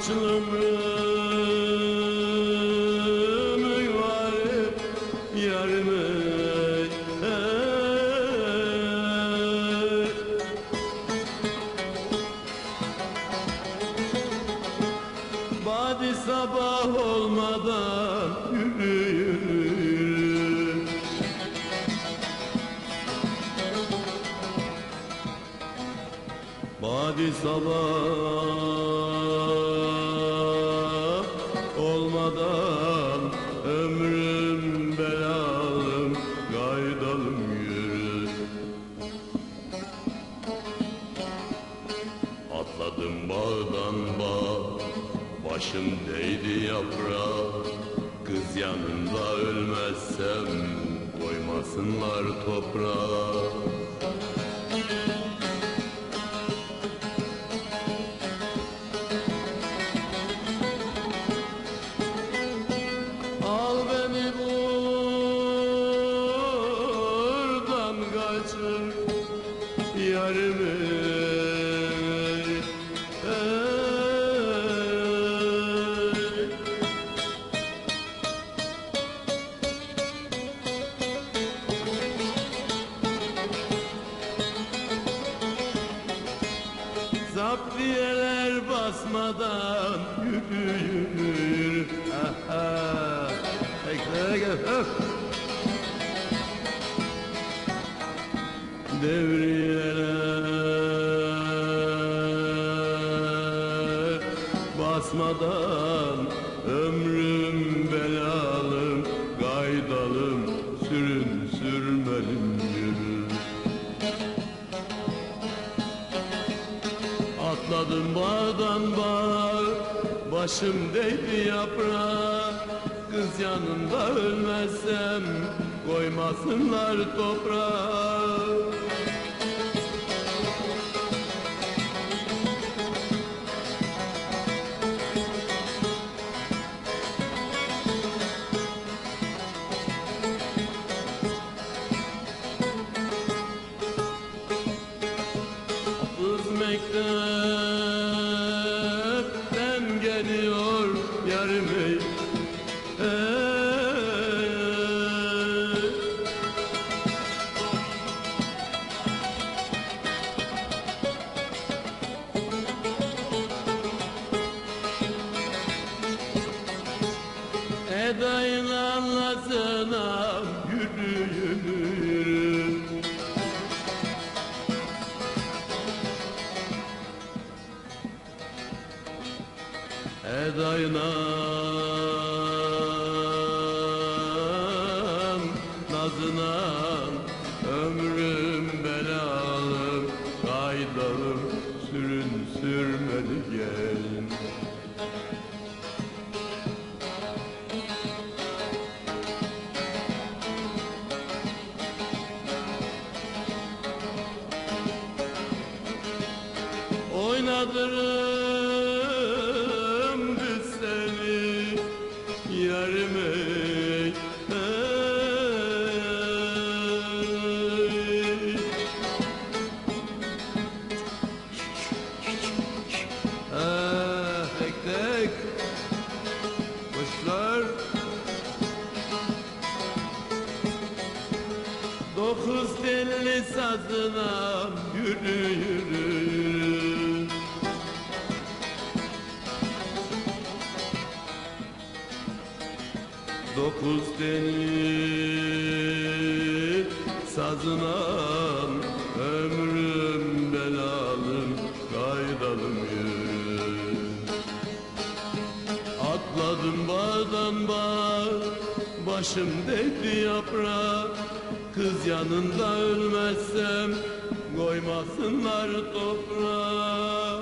Açlım ömrüm var yarime Badi sabah olmadan yürü yürü sabah Atladım bağdan bağ başım değdi yaprağa. Kız yanında ölmezsem koymasınlar toprağa. Al beni buradan kaçır. Yarimi basmadan yürü yürü Aha. Bekle gel öp. Devriyeler basmadan Atladım bağdan bağ Başım değdi yaprağa. Kız yanında ölmezsem Koymasınlar toprağa mektepten geliyor yarım ey. Edayın Edaynan, nazınan Ömrüm belalım, kaydalım Sürün sürmeli gelin. Oynadırım yarım ey, ey. Ah, tek tek Kuşlar. Dokuz telli sazına yürü yürü yürü Dokuz telli sazına ömrüm belalım kaydalım Atladım bağdan bağ Başım değdi yaprağa Kız yanında ölmezsem Koymasınlar toprağa